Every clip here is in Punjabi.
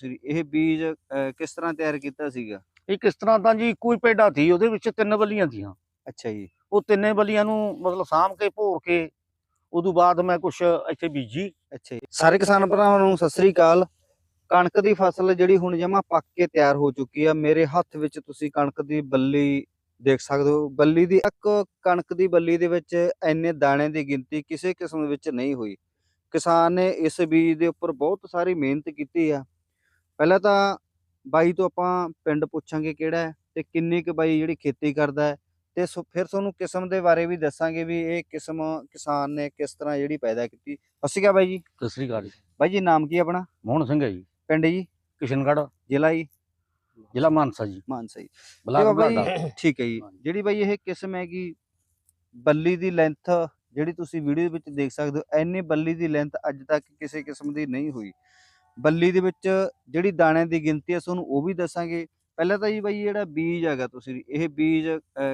ਸੀ ਇਹ ਬੀਜ ਕਿਸ ਤਰ੍ਹਾਂ ਤਿਆਰ ਕੀਤਾ ਸੀਗਾ? ਇਹ ਕਿਸ ਤਰ੍ਹਾਂ ਤਾਂ ਜੀ ਕੋਈ ਪੇਡਾ ਸੀ ਉਹਦੇ ਵਿੱਚ ਤਿੰਨ ਬੱਲੀਆਂ ਸੀਆਂ ਅੱਛਾ ਜੀ। ਉਹ ਤਿੰਨੇ ਬੱਲੀਆਂ ਨੂੰ ਮਤਲਬ ਸਾਂਭ ਕੇ ਭੋਰ ਕੇ ਉਦੋਂ ਬਾਅਦ ਮੈਂ ਕੁਛ ਇੱਥੇ ਬੀਜੀ। ਅੱਛਾ ਜੀ। ਸਾਰੇ ਕਿਸਾਨ ਭਰਾਵਾਂ ਨੂੰ ਸਤਿ ਸ੍ਰੀ ਅਕਾਲ। ਕਣਕ ਦੀ ਫਸਲ ਜਿਹੜੀ ਹੁਣ ਜਮਾ ਪੱਕ ਕੇ ਤਿਆਰ ਹੋ ਚੁੱਕੀ ਆ। ਮੇਰੇ ਹੱਥ ਵਿੱਚ ਤੁਸੀਂ ਕਣਕ ਦੀ ਬੱਲੀ ਦੇਖ ਸਕਦੇ ਹੋ। ਬੱਲੀ ਦੀ ਇੱਕ ਕਣਕ ਦੀ ਬੱਲੀ ਦੇ ਵਿੱਚ ਇੰਨੇ ਦਾਣੇ ਦੀ ਗਿਣਤੀ ਕਿਸੇ ਕਿਸਮ ਵਿੱਚ ਨਹੀਂ ਹੋਈ। ਕਿਸਾਨ ਨੇ ਇਸ ਬੀਜ ਦੇ ਉੱਪਰ ਬਹੁਤ ਸਾਰੀ ਮਿਹਨਤ ਕੀਤੀ ਆ। ਪਹਿਲਾਂ ਤਾਂ ਬਾਈ ਤੋਂ ਆਪਾਂ ਪਿੰਡ ਪੁੱਛਾਂਗੇ ਕਿਹੜਾ ਹੈ ਤੇ ਕਿੰਨੀ ਕੁ ਬਾਈ ਜਿਹੜੀ ਖੇਤੀ ਕਰਦਾ ਹੈ ਤੇ ਫਿਰ ਤੁਹਾਨੂੰ ਕਿਸਮ ਦੇ ਬਾਰੇ ਵੀ ਦੱਸਾਂਗੇ ਵੀ ਇਹ ਕਿਸਮ ਕਿਸਾਨ ਨੇ ਕਿਸ ਤਰ੍ਹਾਂ ਜਿਹੜੀ ਪੈਦਾ ਕੀਤੀ। ਸਤਿ ਸ਼੍ਰੀ ਅਕਾਲ ਬਾਈ ਜੀ। ਸਤਿ ਸ੍ਰੀ ਅਕਾਲ ਜੀ। ਬਾਈ ਜੀ ਨਾਮ ਕੀ ਆਪਣਾ? ਮੋਹਨ ਸਿੰਘ ਹੈ ਜੀ। ਪਿੰਡ ਜੀ? ਕਿਸ਼ਨਗੜ੍ਹ। ਜ਼ਿਲ੍ਹਾ ਜੀ? ਜ਼ਿਲ੍ਹਾ ਮਾਨਸਾ ਜੀ। ਮਾਨਸਾ ਜੀ। ਬਲਾਕ ਬਲਾਡਾ ਠੀਕ ਹੈ ਜੀ। ਜਿਹੜੀ ਬਾਈ ਇਹ ਕਿਸਮ ਹੈਗੀ ਬੱਲੀ ਦੀ ਲੈਂਥ ਜਿਹੜੀ ਤੁਸੀਂ ਵੀਡੀਓ ਵਿੱਚ ਦੇਖ ਸਕਦੇ ਹੋ ਐਨੀ ਬੱਲੀ ਦੀ ਲੈਂਥ ਅੱਜ ਤੱਕ ਕਿਸੇ ਕਿਸਮ ਦੀ ਨਹੀਂ ਹੋਈ। ਬੱਲੀ ਦੇ ਵਿੱਚ ਜਿਹੜੀ ਦਾਣਿਆਂ ਦੀ ਗਿਣਤੀ ਹੈ ਤੁਹਾਨੂੰ ਉਹ ਵੀ ਦੱਸਾਂਗੇ। ਪਹਿਲਾਂ ਤਾਂ ਜੀ ਬਾਈ ਜਿਹੜਾ ਬੀਜ ਹੈਗਾ ਤੁਸੀਂ ਇਹ ਬੀਜ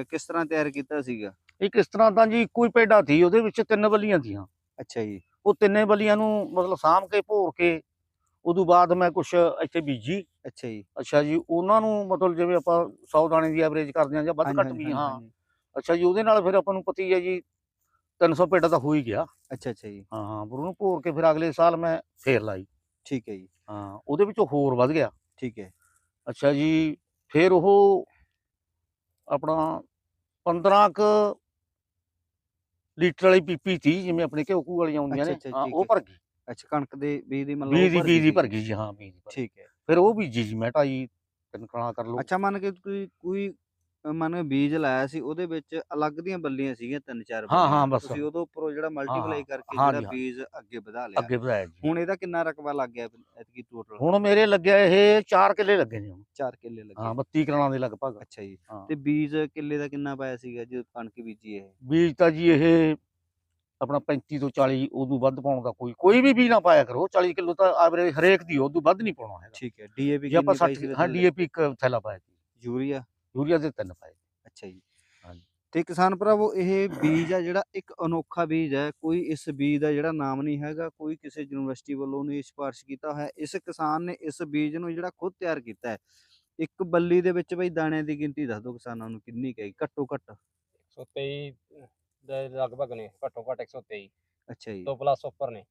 ਕਿਸ ਤਰ੍ਹਾਂ ਤਿਆਰ ਕੀਤਾ ਸੀਗਾ? ਇਹ ਕਿਸ ਤਰ੍ਹਾਂ ਤਾਂ ਜੀ ਕੋਈ ਪੇਡਾ ਸੀ ਉਹਦੇ ਵਿੱਚ ਤਿੰਨ ਬੱਲੀਆਂ ਸੀਆਂ ਅੱਛਾ ਜੀ। ਉਹ ਤਿੰਨੇ ਬੱਲੀਆਂ ਨੂੰ ਮਤਲਬ ਸਾਂਭ ਕੇ ਭੋਰ ਕੇ ਉਦੋਂ ਬਾਅਦ ਮੈਂ ਕੁਛ ਇੱਥੇ ਬੀਜੀ। ਅੱਛਾ ਜੀ। ਅੱਛਾ ਜੀ ਉਹਨਾਂ ਨੂੰ ਮਤਲਬ ਜਿਵੇਂ ਆਪਾਂ 100 ਦਾਣੇ ਦੀ ਐਵਰੇਜ ਕਰਦੇ ਹਾਂ ਜਾਂ ਵੱਧ ਘੱਟ ਵੀ ਹਾਂ। ਅੱਛਾ ਜੀ ਉਹਦੇ ਨਾਲ ਫਿਰ ਆਪਾਂ ਨੂੰ ਪਤੀ ਹੈ ਜੀ 300 ਪੇਡਾ ਤਾਂ ਹੋ ਹੀ ਗਿਆ। ਅੱਛਾ ਅੱਛਾ ਜੀ। ਹਾਂ ਹਾਂ ਪਰ ਉਹਨੂੰ ਭੋਰ ਕੇ ਫਿਰ ਅਗਲੇ ਸਾਲ ਮੈਂ ਫੇਰ ਲਾਈ। ਠੀਕ ਹੈ ਜੀ। ਹਾਂ ਉਹਦੇ ਵਿੱਚੋਂ ਹੋਰ ਵੱਧ ਗਿਆ। ਠੀਕ ਹੈ। ਅੱਛਾ ਜੀ ਫਿਰ ਉਹ ਆਪਣਾ 15 ਕ ਲੀਟਰ ਵਾਲੀ ਪੀਪੀ ਤੀ ਜਿਵੇਂ ਆਪਣੇ ਘਿਓ ਘੂ ਵਾਲੀਆਂ ਹੁੰਦੀਆਂ ਨੇ। ਹਾਂ, ਉਹ। ਭਰ ਗਈ। ਅੱਛਾ ਕਣਕ ਦੇ ਬੀਜ ਦੀ ਮਤਲਬ ਬੀਜ ਦੀ ਭਰ ਬੀਜ ਦੀ ਗਈ ਭਰ ਸੀ। ਗਈ ਜੀ ਹਾਂ ਬੀਜ ਦੀ। ਠੀਕ ਹੈ। ਫਿਰ ਉਹ ਬੀਜੀ ਜੀ ਮੈਂ ਢਾਈ ਤਿੰਨ ਕਣਾ ਕਰ ਲਓ। ਅੱਛਾ ਮੰਨ ਕੇ ਕੋਈ ਕੋਈ ਮੰਨ ਬੀਜ ਲਾਇਆ ਸੀ ਉਹਦੇ ਵਿੱਚ ਅਲੱਗ ਦੀਆਂ ਬੱਲੀਆਂ ਸੀਗੀਆਂ ਤਿੰਨ ਚਾਰ ਹਾਂ, ਹਾਂ, ਬੱਲੀਆਂ। ਬਸ। ਤੁਸੀਂ ਉਹਦੇ ਉੱਪਰੋਂ ਜਿਹੜਾ ਮਲਟੀਪਲਾਈ ਕਰਕੇ ਜਿਹੜਾ ਜੀ। ਬੀਜ ਅੱਗੇ ਵਧਾ ਲਿਆ। ਅੱਗੇ ਵਧਾਇਆ ਜੀ। ਹੁਣ ਇਹਦਾ ਕਿੰਨਾ ਰਕਬਾ ਲੱਗ ਗਿਆ ਐਤਕੀ ਟੋਟਲ ਹੁਣ ਮੇਰੇ ਲੱਗਿਆ ਇਹ 4 ਕਿੱਲੇ ਲੱਗੇ ਨੇ ਹੁਣ। 4 ਕਿੱਲੇ ਲੱਗੇ ਹਾਂ 32 ਕਣਾਂ ਦੇ ਲਗਭਗ। ਅੱਛਾ ਜੀ। ਤੇ ਬੀਜ ਕਿੱਲੇ ਦਾ ਕਿੰਨਾ ਪਾਇਆ ਸੀਗਾ ਜਦੋਂ ਕਣਕ ਬੀਜੀ ਇਹ? ਬੀਜ ਤਾਂ ਜੀ ਇਹ ਆਪਣਾ 35 ਤੋਂ 40 ਉਦੋਂ ਵੱਧ ਪਾਉਣ ਦਾ ਕੋਈ ਕੋਈ ਵੀ ਬੀਜ ਨਾ ਪਾਇਆ ਕਰੋ। 40 ਕਿਲੋ ਤਾਂ ਐਵਰੇਜ ਹਰੇਕ ਦੀ ਉਦੋਂ ਵੱਧ ਨਹੀਂ ਪਾਉਣਾ ਹੈਗਾ। ਠੀਕ ਹੈ ਡੀਏਪੀ ਜੇ ਆਪਾਂ 60 ਹਾਂ ਡੀਏਪੀ ਇੱਕ ਥੈਲਾ ਪਾਇਆ ਸੀ। ਯੂਰੀਆ? ਯੂਰੀਆ ਦੇ ਤਿੰਨ ਪਾਏ ਅੱਛਾ ਜੀ। ਹਾਂਜੀ। ਤੇ ਕਿਸਾਨ ਭਰਾਵੋ ਇਹ ਬੀਜ ਆ ਜਿਹੜਾ ਇੱਕ ਅਨੋਖਾ ਬੀਜ ਹੈ ਕੋਈ ਇਸ ਬੀਜ ਦਾ ਜਿਹੜਾ ਨਾਮ ਨਹੀਂ ਹੈਗਾ ਕੋਈ ਕਿਸੇ ਯੂਨੀਵਰਸਿਟੀ ਵੱਲੋਂ ਨਹੀਂ ਸਿਫਾਰਿਸ਼ ਕੀਤਾ ਹੋਇਆ ਇਸ ਕਿਸਾਨ ਨੇ ਇਸ ਬੀਜ ਨੂੰ ਜਿਹੜਾ ਖੁਦ ਤਿਆਰ ਕੀਤਾ ਹੈ ਇੱਕ ਬੱਲੀ ਦੇ ਵਿੱਚ ਬਈ ਦਾਣਿਆਂ ਦੀ ਗਿਣਤੀ ਦੱਸ ਦਿਓ ਕਿਸਾਨਾਂ ਨੂੰ ਕਿੰਨੀ ਕਹੀ ਘੱਟੋ ਘੱਟ? 123 ਦੇ ਲਗਭਗ ਨੇ ਘੱਟੋ ਘੱਟ 123 ਅੱਛਾ ਜੀ। ਤੋਂ ਪਲੱਸ ਉੱਪਰ ਨੇ।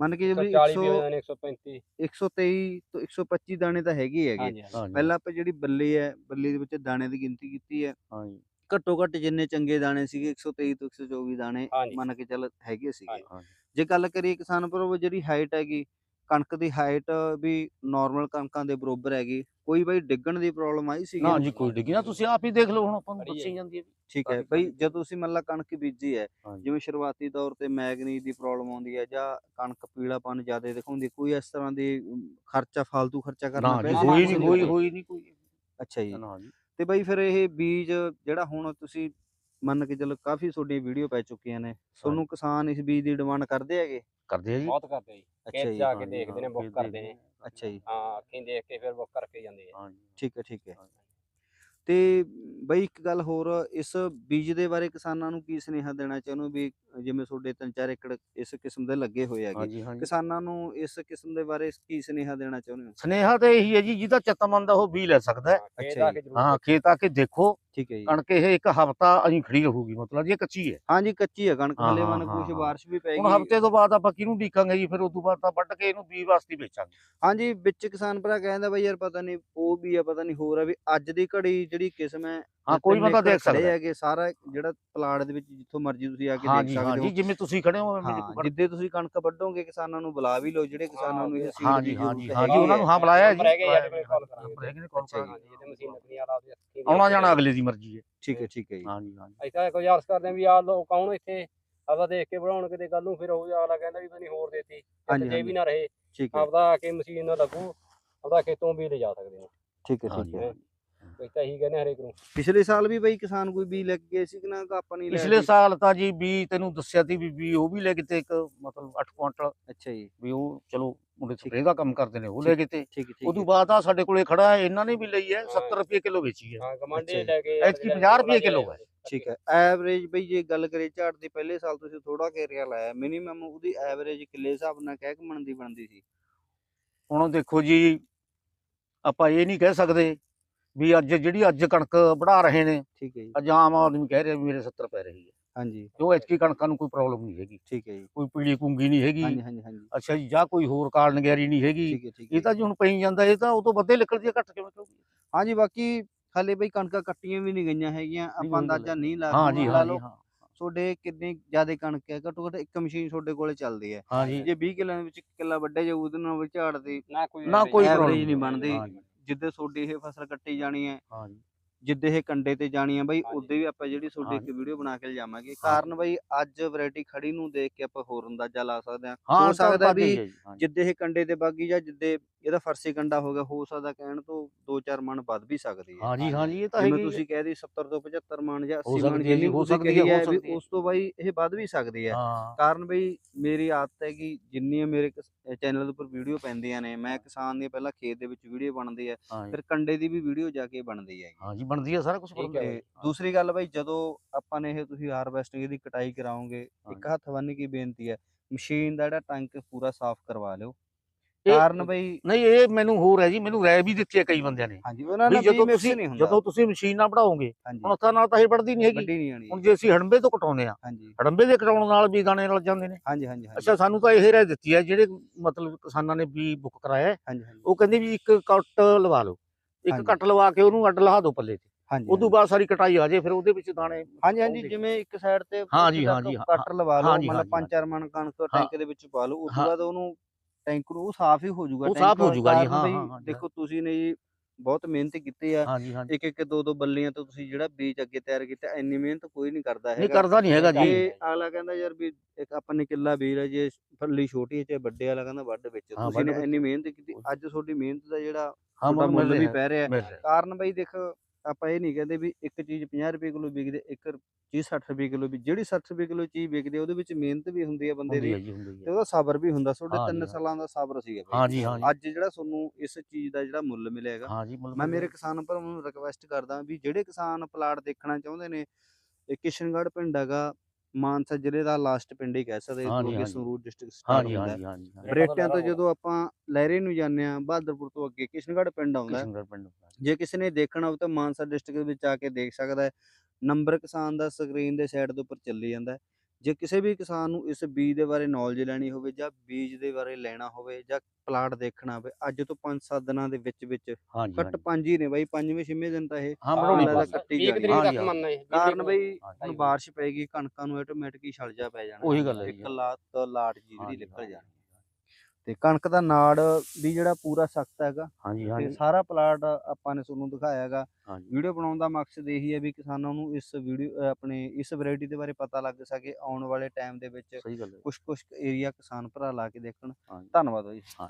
ਮੰਨ ਕੇ ਜੀ 140 ਵੀ ਹੋ ਜਾਂਦੇ ਨੇ 135 123 ਤੋਂ 125 ਦਾਣੇ ਤਾਂ ਹੈਗੇ ਹੀ ਹੈਗੇ ਹਾਂਜੀ ਪਹਿਲਾਂ ਆਪਾਂ ਜਿਹੜੀ ਬੱਲੀ ਹੈ ਬੱਲੀ ਦੇ ਵਿੱਚ ਦਾਣੇ ਦੀ ਗਿਣਤੀ ਕੀਤੀ ਹੈ ਹਾਂਜੀ ਘੱਟੋ ਘੱਟ ਜਿੰਨੇ ਚੰਗੇ ਦਾਣੇ ਸੀਗੇ 123 ਤੋਂ 124 ਦਾਣੇ ਹਾਂਜੀ। ਮੰਨ ਕੇ ਚੱਲ ਹੈਗੇ ਸੀਗੇ। ਹਾਂਜੀ। ਜੇ ਗੱਲ ਕਰੀਏ ਕਿਸਾਨ ਭਰਾਵੋ ਜਿਹੜੀ ਹਾਈਟ ਹੈਗੀ ਕਣਕ ਦੀ ਹਾਈਟ ਵੀ ਨਾਰਮਲ ਕਣਕਾਂ ਦੇ ਬਰੋਬਰ ਹੈਗੀ। ਕੋਈ ਬਈ ਡਿੱਗਣ ਦੀ ਪ੍ਰੋਬਲਮ ਆਈ ਸੀ ਨਾ ਜੀ ਕੋਈ ਡਿੱਗੀ ਨਾ ਤੁਸੀਂ ਆਪ ਹੀ ਦੇਖ ਲਓ ਹੁਣ ਆਪਾਂ ਨੂੰ ਹੈ। ਜਾਂਦੀ ਹੈ ਠੀਕ ਹੈ ਬਈ ਜਦੋਂ ਤੁਸੀਂ ਮੰਨ ਲਾ ਕਣਕ ਬੀਜੀ ਹੈ। ਜਿਵੇਂ ਸ਼ੁਰੂਆਤੀ ਤੌਰ ਤੇ ਮੈਗਨੀਜ਼ ਦੀ ਪ੍ਰੋਬਲਮ ਆਉਂਦੀ ਹੈ ਜਾਂ ਕਣਕ ਪੀਲਾਪਨ ਜ਼ਿਆਦਾ ਦਿਖਾਉਂਦੀ ਕੋਈ ਇਸ ਤਰ੍ਹਾਂ ਦੀ ਖਰਚਾ ਫालतू ਖਰਚਾ ਕਰਨਾ ਸੀ ਹੋਈ ਨਹੀਂ ਹੋਈ ਨਹੀਂ ਕੋਈ। ਅੱਛਾ ਜੀ। ਨਾ ਜੀ। ਤੇ ਬਈ ਫਿਰ ਇਹ ਬੀਜ ਜਿਹੜਾ ਹੁਣ ਤੁਸੀਂ ਮੰਨ ਕੇ ਚੱਲੋ ਕਾਫੀ ਤੁਹਾਡੀਆਂ ਵੀਡੀਓ ਪੈ ਚੁੱਕੀਆਂ ਨੇ। ਤੁਹਾਨੂੰ ਕਿਸਾਨ ਇਸ ਬੀਜ ਦੀ ਡਿਮਾਂਡ ਕਰਦੇ ਹੈਗੇ? ਕਰਦੇ ਆ ਜੀ। ਬਹੁਤ ਕਰਦੇ ਜੀ। ਅੱਛਾ ਜੀ। ਜਾ ਕੇ ਦੇਖਦੇ ਨੇ ਬੁੱਕ ਕਰਦੇ ਨੇ। ਅੱਛਾ ਜੀ। ਹਾਂ ਅੱਖੀਂ ਦੇਖ ਕੇ ਫਿਰ ਬੁੱਕ ਕਰਕੇ ਜਾਂਦੇ ਆ। ਠੀਕ ਹੈ ਠੀਕ ਹੈ। ਤੇ ਬਈ ਇੱਕ ਗੱਲ ਹੋਰ ਇਸ ਬੀਜ ਦੇ ਬਾਰੇ ਕਿਸਾਨਾਂ ਨੂੰ ਕੀ ਸੁਨੇਹਾ ਦੇਣਾ ਚਾਹੁੰਦੇ ਵੀ ਜਿਵੇਂ ਤੁਹਾਡੇ ਤਿੰਨ ਚਾਰ ਏਕੜ ਇਸ ਕਿਸਮ ਦੇ ਲੱਗੇ ਹੋਏ ਹੈਗੇ। ਕਿਸਾਨਾਂ ਨੂੰ ਇਸ ਕਿਸਮ ਦੇ ਬਾਰੇ ਕੀ ਸੁਨੇਹਾ ਦੇਣਾ ਚਾਹੁੰਦੇ ਹੋ? ਸਨੇਹਾ ਤਾਂ ਇਹੀ ਹੈ ਜੀ ਜਿਹਦਾ ਚਿੱਤਮੰਦ ਆ ਉਹ ਵੀ ਲੈ ਸਕਦਾ ਹੈ। ਹਾਂ, ਖੇਤ ਆ। ਕੇ ਦੇਖੋ। ਠੀਕ ਹੈ ਜੀ। ਕਣਕ ਇਹ ਇੱਕ ਹਫਤਾ ਅਹੀਂ ਖੜੀ ਰਹੂਗੀ ਮਤਲਬ ਜੀ ਇਹ ਕੱਚੀ ਹੈ। ਹਾਂਜੀ ਕੱਚੀ ਹੈ ਕਣਕ ਹਲੇ ਮਨ ਕੁਝ। ਬਾਰਿਸ਼ ਵੀ ਪੈ ਹੁਣ ਹਫ਼ਤੇ ਤੋਂ ਬਾਅਦ ਆਪਾਂ ਕਿਹਨੂੰ ਡੀਕਾਂਗੇ ਜੀ? ਫਿਰ ਉਸ ਤੋਂ ਬਾਅਦ ਤਾਂ ਵੱਢ ਕੇ ਇਹਨੂੰ ਬੀ ਵਾਸਤੇ ਹੀ ਵੇਚਾਂਗੇ। ਹਾਂਜੀ ਵਿੱਚ ਕਿਸਾਨ ਭਰਾ ਕਹਿੰਦਾ ਬਈ ਯਾਰ ਪਤਾ ਨਹੀਂ ਉਹ ਵੀ ਆ ਪਤਾ ਨਹੀਂ ਹੋਰ ਆ ਵੀ ਅੱਜ ਦੀ ਘੜੀ ਜਿਹੜੀ ਕਿਸਮ ਹੈ ਹਾਂ ਕੋਈ ਬੰਦਾ ਦੇਖ ਸਕਦਾ। ਹੈ। ਹੈਗੇ ਸਾਰਾ ਜਿਹੜਾ ਪਲਾਟ ਦੇ ਵਿੱਚ ਜਿੱਥੋਂ ਮਰਜ਼ੀ ਤੁਸੀਂ ਆ ਕੇ ਹਾਂ ਦੇਖ ਜੀ ਹਾਂ ਸਕਦੇ ਜੀ ਹੋ। ਜਿਵੇਂ ਤੁਸੀਂ ਖੜੇ ਹੋ ਹਾਂ ਜਿੱਦੇ ਤੁਸੀਂ ਕਣਕ ਵੱਢੋਗੇ ਕਿਸਾਨਾਂ ਨੂੰ ਬੁਲਾ ਵੀ ਲਓ ਜਿਹੜੇ ਕਿਸਾਨਾਂ ਨੂੰ ਇਹ ਹਾਂ, ਸੀਡ ਹਾਂ ਜੀ ਹਾਂ ਜੀ। ਹਾਂ ਜੀ ਉਹਨਾਂ ਹੈ। ਨੂੰ ਹਾਂ ਬੁਲਾਇਆ ਜੀ। ਆਉਣਾ ਜਾਣਾ ਅਗਲੇ ਦੀ ਮਰਜ਼ੀ ਹੈ। ਠੀਕ ਹੈ ਠੀਕ ਹੈ ਜੀ। ਹਾਂ ਜੀ ਹਾਂ ਜੀ ਅਸੀਂ ਤਾਂ ਗੁਜ਼ਾਰਿਸ਼ ਕਰਦੇ ਆ ਵੀ ਆ ਲੋਕ ਕੌਣ ਇੱਥੇ ਆਪਦਾ ਦੇਖ ਕੇ ਬਣਾਉਣ ਕਿਤੇ ਗੱਲ ਨੂੰ ਫਿਰ ਉਹ ਅਗਲਾ ਕਹਿੰਦਾ ਵੀ ਮੈਨੂੰ ਹੋਰ ਦੇਤੀ ਜੇ ਵੀ ਨਾ ਰਹੇ ਹੈ। ਆਪਦਾ ਆ ਕੇ ਮਸ਼ੀਨ ਨਾਲ ਲੱਗੂ ਆਪਦਾ ਖੇਤੋਂ ਵੀ ਲੈ ਜਾ ਸਕਦੇ ਨੇ। ਠੀਕ ਹੈ ਹਾਂ ਠੀਕ ਹੈ। ਹਾਂ। ਕੋਈ ਤਾਂ ਇਹੀ ਕਹਿੰਦੇ ਹਰੇਕ ਨੂੰ ਪਿਛਲੇ ਸਾਲ ਵੀ ਬਈ ਕਿਸਾਨ ਕੋਈ ਬੀ ਲੈ ਕੇ ਗਏ ਸੀ ਕਿ ਨਾ ਆਪਾਂ ਨਹੀਂ ਲੈ ਪਿਛਲੇ ਗਏ? ਸਾਲ ਤਾਂ ਜੀ ਵੀ ਤੈਨੂੰ ਦੱਸਿਆ ਸੀ ਵੀ ਵੀ ਉਹ ਵੀ ਲੈ ਕੇ ਤੇ ਇੱਕ ਮਤਲਬ 8 ਕੁਆਂਟਲ ਅੱਛਾ ਜੀ ਵੀ ਉਹ ਚਲੋ ਮੁੰਡੇ ਠੀਕ। ਸਪਰੇਅ ਦਾ ਕੰਮ ਕਰਦੇ ਨੇ ਉਹ ਲੈ ਕੇ ਤੇ ਠੀਕ ਹੈ ਠੀਕ ਉਦੋਂ ਹੈ ਬਾਅਦ ਆ ਸਾਡੇ ਕੋਲੇ ਖੜਾ ਹੈ ਇਹਨਾਂ ਨੇ ਵੀ ਲਈ ਹੈ ਹਾਂ। 70 ਰੁਪਏ ਕਿਲੋ ਵੇਚੀ ਹੈ ਹਾਂ ਗਮਾਂਡੇ। ਲੈ ਕੇ ਐਤਕੀ 50 ਰੁਪਏ ਕਿੱਲੋ ਹੈ। ਠੀਕ ਹੈ ਐਵਰੇਜ ਬਈ ਜੇ ਗੱਲ ਕਰੇ ਝਾੜ ਦੀ ਪਹਿਲੇ ਸਾਲ ਤੁਸੀਂ ਥੋੜਾ ਘੇਰਿਆ ਲਾਇਆ ਮਿਨੀਮਮ ਉਹਦੀ ਐਵਰੇਜ ਕਿੱਲੇ ਹਿਸਾਬ ਨਾਲ ਕਹਿ ਕੇ ਦੀ ਬਣਦੀ ਸੀ ਹੁਣ ਦੇਖੋ ਜੀ ਆਪਾਂ ਇਹ ਨਹੀਂ ਕਹਿ ਸਕਦੇ ਵੀ ਅੱਜ ਜਿਹੜੀ ਅੱਜ ਕਣਕ ਵਢਾ ਰਹੇ ਨੇ ਠੀਕ ਹੈ ਜੀ। ਅੱਜ ਆਮ ਆਦਮੀ ਕਹਿ ਰਿਹਾ ਵੀ ਮੇਰੇ 70 ਪੈ ਰਹੀ ਹੈ। ਹਾਂਜੀ। ਕਿਉਂ ਐਤਕੀ ਕਣਕਾਂ ਨੂੰ ਕੋਈ ਪ੍ਰੋਬਲਮ ਨਹੀਂ ਹੈਗੀ। ਠੀਕ ਹੈ ਜੀ। ਕੋਈ ਪੀਲੀ ਕੁੰਗੀ ਨਹੀਂ ਹੈਗੀ। ਹਾਂਜੀ ਹਾਂਜੀ ਹਾਂਜੀ। ਅੱਛਾ ਜੀ ਜਾਂ ਕੋਈ ਹੋਰ ਕਾਰਨ ਗੈਰੀ ਨਹੀਂ ਹੈਗੀ। ਇਹ ਤਾਂ ਜੀ ਹੁਣ ਪਈ ਜਾਂਦਾ ਇਹ ਤਾਂ ਉਹ ਤੋਂ ਵੱਧੇ ਨਿਕਲਦੀ ਹੈ ਘੱਟ ਕਿਵੇਂ ਹੈ? ਹਾਂਜੀ ਬਾਕੀ ਹਾਲੇ ਬਈ ਕਣਕਾਂ ਕੱਟੀਆਂ ਵੀ ਨਹੀਂ ਗਈਆਂ ਹੈਗੀਆਂ ਆਪਾਂ ਅੰਦਾਜ਼ਾ। ਨਹੀਂ ਲਾ ਹਾਂ ਜੀ ਲਾ ਹਾਂ ਲਓ। ਜੀ ਹਾਂ। ਤੁਹਾਡੇ ਕਿੰਨੀ ਜ਼ਿਆਦਾ ਕਣਕ ਹੈ? ਘੱਟੋ ਘੱਟ ਇੱਕ ਮਸ਼ੀਨ ਤੁਹਾਡੇ ਕੋਲੇ ਚੱਲਦੀ ਹੈ। ਜੀ। ਜੇ 20 ਕਿੱਲਿਆਂ ਦੇ ਵਿੱਚ ਇੱਕ ਕਿੱਲਾ ਵੱਡੇ ਜਾਊ ਉਹਦੇ ਨਾਲ ਵੀ ਝਾੜ ਦੀ ਨਾ ਕੋਈ ਨਾ ਕੋਈ ਨਹੀਂ ਬਣਦੀ। ਹਾਂ ਜੀ, ਜਿੱਦੇ ਤੁਹਾਡੀ ਇਹ ਫਸਲ ਕੱਟੀ ਜਾਣੀ ਹੈ ਹਾਂ ਜਿੱਦੇ ਇਹ ਕੰਡੇ ਤੇ ਜਾਣੀ ਹੈ ਬਈ ਹਾਂਜੀ। ਉਦੋਂ ਵੀ ਆਪਾਂ ਜਿਹੜੀ ਤੁਹਾਡੀ ਇੱਕ ਹਾਂਜੀ। ਵੀਡੀਓ ਬਣਾ ਕੇ ਲਿਜਾਵਾਂਗੇ ਹਾਂਜੀ। ਕਾਰਨ ਬਈ ਅੱਜ ਵੈਰਾਈਟੀ ਖੜੀ ਨੂੰ ਦੇਖ ਕੇ ਆਪਾਂ ਹੋਰ ਅੰਦਾਜ਼ਾ ਲਾ ਸਕਦੇ ਹਾਂ ਹਾਂ ਸਕਦਾ ਵੀ। ਜਿੱਦੇ ਇਹ ਕੰਡੇ ਤੇ ਬਾਗੀ ਜਾਂ ਜਿੱਦੇ ਇਹਦਾ ਫਰਸੀ ਕੰਡਾ ਹੋ ਗਿਆ ਹੋ ਸਕਦਾ ਕਹਿਣ ਤੋਂ 2-4 ਮਣ ਵੱਧ ਵੀ ਸਕਦੀ ਹੈ ਹਾਂ ਜੀ ਹਾਂ ਜੀ ਇਹ ਤਾਂ ਹੈਗੀ ਤੁਸੀਂ ਕਹਿ ਰਹੀ 70 ਤੋਂ 75 ਮਣ ਜਾਂ ਹੋ 80 ਮਣ ਜਿੰਨੀ ਹੋ ਸਕਦੀ ਹੈ। ਉਸ ਤੋਂ ਬਾਈ ਇਹ ਵੱਧ ਵੀ ਸਕਦੀ ਹੈ ਕਾਰਨ ਬਈ ਮੇਰੀ ਆਦਤ ਹੈ ਕਿ ਜਿੰਨੀਆਂ ਮੇਰੇ ਚੈਨਲ ਦੇ ਉੱਪਰ ਵੀਡੀਓ ਪੈਂਦੀਆਂ ਨੇ ਮੈਂ ਕਿਸਾਨ ਦੀ ਪਹਿਲਾਂ ਖੇਤ ਦੇ ਵਿੱਚ ਵੀਡੀਓ ਬਣਦੀ ਹੈ ਫਿਰ ਕੰਡੇ ਦੀ ਵੀ ਵੀਡੀਓ ਜਾ ਕੇ ਬਣਦੀ ਹੈ ਹਾਂ ਜੀ ਬਣਦੀ ਹੈ ਸਾਰਾ ਕੁਝ ਤੇ ਦੂਸਰੀ ਗੱਲ ਬਈ ਜਦੋਂ ਆਪਾਂ ਨੇ ਇਹ ਤੁਸੀਂ ਹਾਰਵੈਸਟਿੰਗ ਦੀ ਕਟਾਈ ਕਰਾਓਗੇ ਇੱਕ ਹੱਥ ਬੰਨ ਕੀ ਬੇਨਤੀ ਹੈ ਮਸ਼ੀਨ ਦਾ ਜਿਹੜਾ ਟੈਂਕ ਪੂਰਾ ਸਾਫ਼ ਕਰਵਾ ਲਿਓ। ਕਾਰਨ ਬਈ ਨਹੀਂ ਇਹ ਮੈਨੂੰ ਹੋਰ ਹੈ ਜੀ ਮੈਨੂੰ ਰਾਏ ਵੀ ਦਿੱਤੀ ਹੈ ਕਈ ਬੰਦਿਆਂ ਨੇ। ਹਾਂਜੀ ਉਹਨਾਂ ਨਾਲ ਜਦੋਂ ਤੁਸੀਂ ਜਦੋਂ ਤੁਸੀਂ ਮਸ਼ੀਨ ਨਾਲ ਹਾਂਜੀ ਹੁਣ ਹੱਥਾਂ ਨਾਲ ਤਾਂ ਇਹ ਵੱਢਦੀ ਨਹੀਂ ਹੈਗੀ। ਹੁਣ। ਜੇ ਅਸੀਂ ਹੜੰਬੇ ਤੋਂ ਕਟਾਉਂਦੇ ਆ ਹਾਂਜੀ ਹੜੰਬੇ ਦੇ ਕਟਾਉਣ ਨਾਲ ਵੀ ਦਾਣੇ ਰਲ ਜਾਂਦੇ ਨੇ। ਹਾਂਜੀ ਹਾਂਜੀ ਅੱਛਾ ਸਾਨੂੰ ਤਾਂ ਇਹ ਰਾਏ ਦਿੱਤੀ ਹੈ ਜਿਹੜੇ ਮਤਲਬ ਕਿਸਾਨਾਂ ਨੇ ਵੀ ਬੁੱਕ ਕਰਾਇਆ ਉਹ ਕਹਿੰਦੇ ਵੀ ਇੱਕ ਕੱਟ ਲਵਾ ਲਓ। ਇੱਕ ਹਾਂਜੀ। ਕੱਟ ਲਵਾ ਕੇ ਉਹਨੂੰ ਅੱਡ ਲਹਾ ਦਿਓ ਪੱਲੇ ਤੇ। ਹਾਂਜੀ ਉਦੋਂ ਬਾਅਦ ਸਾਰੀ ਕਟਾਈ ਆ ਜੇ ਫਿਰ ਉਹਦੇ ਵਿੱਚ ਦਾਣੇ ਹਾਂਜੀ ਹਾਂਜੀ ਪਾਉਂਦੇ। ਜਿਵੇਂ ਇੱਕ ਸਾਈਡ ਤੇ ਹਾਂ ਜੀ, ਉੱਥੇ ਹਾਂ ਕੱਟਰ ਲਵਾ ਲਓ ਮਤਲਬ ਪੰਜ ਚਾਰ ਮਣ ਕਣਕ ਟੈਂਕ ਦੇ ਵਿੱਚ ਪਾ ਲਓ ਉਸ ਤੋਂ ਹਾਂ। ਬਾਅਦ ਉਹਨੂੰ ਟੈਂਕ ਨੂੰ ਉਹ ਸਾਫ਼ ਹੀ ਹੋ ਜਾਊਗਾ ਉਹ ਸਾਫ਼ ਹੋ ਜਾਊਗਾ ਜੀ, ਹਾਂ, ਹਾਂ, ਹਾਂ, ਦੇਖੋ ਤੁਸੀਂ ਨੇ ਜੀ ਬਹੁਤ ਮਿਹਨਤ ਕੀਤੀ ਆ। ਹਾਂਜੀ ਹਾਂਜੀ ਇੱਕ ਇੱਕ ਦੋ ਦੋ ਬੱਲੀਆਂ ਤੋਂ ਤੁਸੀਂ ਜਿਹੜਾ ਬੀਜ ਅੱਗੇ ਤਿਆਰ ਕੀਤਾ ਇੰਨੀ ਮਿਹਨਤ ਕੋਈ ਨਹੀਂ ਕਰਦਾ ਨਹੀਂ ਹੈਗਾ। ਕਰਦਾ ਨਹੀਂ ਹੈਗਾ ਜੀ। ਜੇ ਅਗਲਾ ਕਹਿੰਦਾ ਯਾਰ ਵੀ ਇੱਕ ਆਪਾਂ ਨੇ ਕਿੱਲਾ ਬੀਜ ਹੈ ਜੇ ਫੱਲੀ ਛੋਟੀ ਹੈ ਚਾਹੇ ਵੱਡੇ ਵਾਲਾ ਕਹਿੰਦਾ ਵੱਡ ਵਿੱਚ। ਹਾਂ, ਤੁਸੀਂ ਨੇ ਵੱਢ ਵਿੱਚ। ਇੰਨੀ ਮਿਹਨਤ ਕੀਤੀ ਅੱਜ ਤੁਹਾਡੀ ਮਿਹਨਤ ਦਾ ਜਿਹੜਾ ਹਾਂ ਤੁਹਾਡਾ ਮੈਨੂੰ ਮੁੱਲ ਵੀ ਪੈ ਰਿਹਾ ਕਾਰਨ ਬਈ ਦੇਖ ਆਪਾਂ ਇਹ ਨਹੀਂ ਕਹਿੰਦੇ ਵੀ ਇੱਕ ਚੀਜ਼ 50 ਰੁਪਏ ਕਿਲੋ ਵਿਕਦੇ ਇੱਕ ਚੀਜ਼ 60 ਰੁਪਏ ਕਿਲੋ ਵੀ ਜਿਹੜੀ 60 ਰੁਪਏ ਕਿਲੋ ਚੀਜ਼ ਵਿਕਦੀ ਉਹਦੇ ਵਿੱਚ ਮਿਹਨਤ ਵੀ ਹੁੰਦੀ ਹੈ ਬੰਦੇ ਦੀ ਤੇ ਉਹਦਾ ਸਬਰ ਵੀ ਹੁੰਦਾ ਤੁਹਾਡੇ ਹਾਂ ਜੀ, ਤਿੰਨ ਹਾਂ। ਸਾਲਾਂ ਦਾ ਸਬਰ ਸੀਗਾ ਬਈ। ਹਾਂ ਜੀ ਹਾਂ ਜੀ ਅੱਜ ਜਿਹੜਾ ਤੁਹਾਨੂੰ ਇਸ ਚੀਜ਼ ਦਾ ਜਿਹੜਾ ਮੁੱਲ ਮਿਲੇਗਾ ਹਾਂ ਜੀ ਮੈਂ ਮੇਰੇ। ਕਿਸਾਨ ਭਰਾਵਾਂ ਨੂੰ ਰਿਕਵੈਸਟ ਕਰਦਾ ਵੀ ਜਿਹੜੇ ਕਿਸਾਨ ਪਲਾਟ ਦੇਖਣਾ ਚਾਹੁੰਦੇ ਨੇ ਇਹ ਕਿਸ਼ਨਗੜ੍ਹ ਪਿੰਡ ਹੈਗਾ ਮਾਨਸਾ ਜ਼ਿਲ੍ਹੇ ਦਾ ਲਾਸਟ ਪਿੰਡ ਹੀ ਕਹਿ ਸਕਦੇ ਹਾਂ ਜੋ ਜੀ, ਕਿ ਹਾਂ ਜੀ। ਸੰਗਰੂਰ ਡਿਸਟ੍ਰਿਕਟ ਹਾਂ ਸਟਾਰਟ ਜੀ ਹਾਂ ਹੁੰਦਾ ਹੈ ਜੀ ਹਾਂ ਜੀ ਹਾਂ ਜੀ। ਬਰੇਟਿਆਂ ਤੋਂ ਜਦੋਂ ਆਪਾਂ ਲਹਿਰੇ ਨੂੰ ਜਾਂਦੇ ਆ ਬਹਾਦਰਪੁਰ ਤੋਂ ਅੱਗੇ ਕਿਸ਼ਨਗੜ੍ਹ ਪਿੰਡ ਆਉਂਦਾ ਹੈ। ਕਿਸ਼ਨਗੜ੍ਹ ਪਿੰਡ ਜੇ ਕਿਸੇ ਨੇ ਦੇਖਣਾ ਹੋਵੇ ਤਾਂ ਮਾਨਸਾ ਡਿਸਟ੍ਰਿਕਟ ਵਿੱਚ ਆ ਕੇ ਦੇਖ ਸਕਦਾ ਹੈ ਨੰਬਰ ਕਿਸਾਨ ਦਾ ਸਕਰੀਨ ਦੇ ਸਾਈਡ ਦੇ ਉੱਪਰ ਚੱਲੀ ਜਾਂਦਾ ਹੈ ਜੇ ਕਿਸੇ ਵੀ ਕਿਸਾਨ ਨੂੰ ਇਸ ਬੀਜ ਦੇ ਬਾਰੇ ਨੌਲੇਜ ਲੈਣੀ ਹੋਵੇ ਜਾਂ ਬੀਜ ਦੇ ਬਾਰੇ ਲੈਣਾ ਹੋਵੇ ਜਾਂ ਪਲਾਟ ਦੇਖਣਾ ਹੋਵੇ ਅੱਜ ਤੋਂ 5-7 ਦਿਨਾਂ ਦੇ ਵਿੱਚ ਵਿੱਚ ਹਾਂ ਜੀ ਘੱਟ ਪੰਜ ਹੀ ਨੇ ਬਾਈ ਪੰਜਵੇਂ ਛੇਵੇਂ ਦਿਨ ਤਾਂ ਇਹ ਹਾਂ ਬਣਾਉਣੀ ਪਊ। ਕੱਟੀ ਜਾਣੀ ਤਰੀਕ ਹਾਂ ਤੱਕ ਜੀ, ਕਾਰਨ ਬਈ ਹੁਣ ਜੀ। ਬਾਰਿਸ਼ ਪੈਗੀ ਕਣਕਾਂ ਨੂੰ ਆਟੋਮੈਟਿਕ ਹੀ ਛਲ ਜਾ ਪੈ ਜਾਣਾ ਉਹੀ ਗੱਲ ਹੈ ਇੱਕ ਜੀ। ਲਾਤ ਲਾਟ ਜੀ ਹਾਂ ਜਿਹੜੀ ਜੀ, ਨਿਕਲ ਜੀ। ਜਾਣੀ ਤੇ ਕਣਕ ਦਾ ਨਾੜ ਵੀ ਜਿਹੜਾ ਪੂਰਾ ਸਖਤ ਹੈਗਾ ਹਾਂ ਜੀ ਹਾਂ ਤੇ ਸਾਰਾ ਪਲਾਟ ਆਪਾਂ ਨੇ ਤੁਹਾਨੂੰ ਦਿਖਾਇਆ ਹੈਗਾ। ਵੀਡੀਓ ਬਣਾਉਣ ਦਾ ਮਕਸਦ ਇਹੀ ਹੈ ਵੀ ਕਿਸਾਨਾਂ ਨੂੰ ਇਸ ਵੀਡੀਓ ਆਪਣੇ ਇਸ ਵੈਰਾਈਟੀ ਦੇ ਬਾਰੇ ਪਤਾ ਲੱਗ ਸਕੇ ਆਉਣ ਵਾਲੇ ਟਾਈਮ ਦੇ ਵਿੱਚ ਸਹੀ ਗੱਲ ਹੈ। ਕੁਝ ਕੁਝ ਏਰੀਆ ਕਿਸਾਨ ਭਰਾ ਲਾ ਕੇ ਦੇਖਣ। ਧੰਨਵਾਦ ਬਾਈ। ਹਾਂ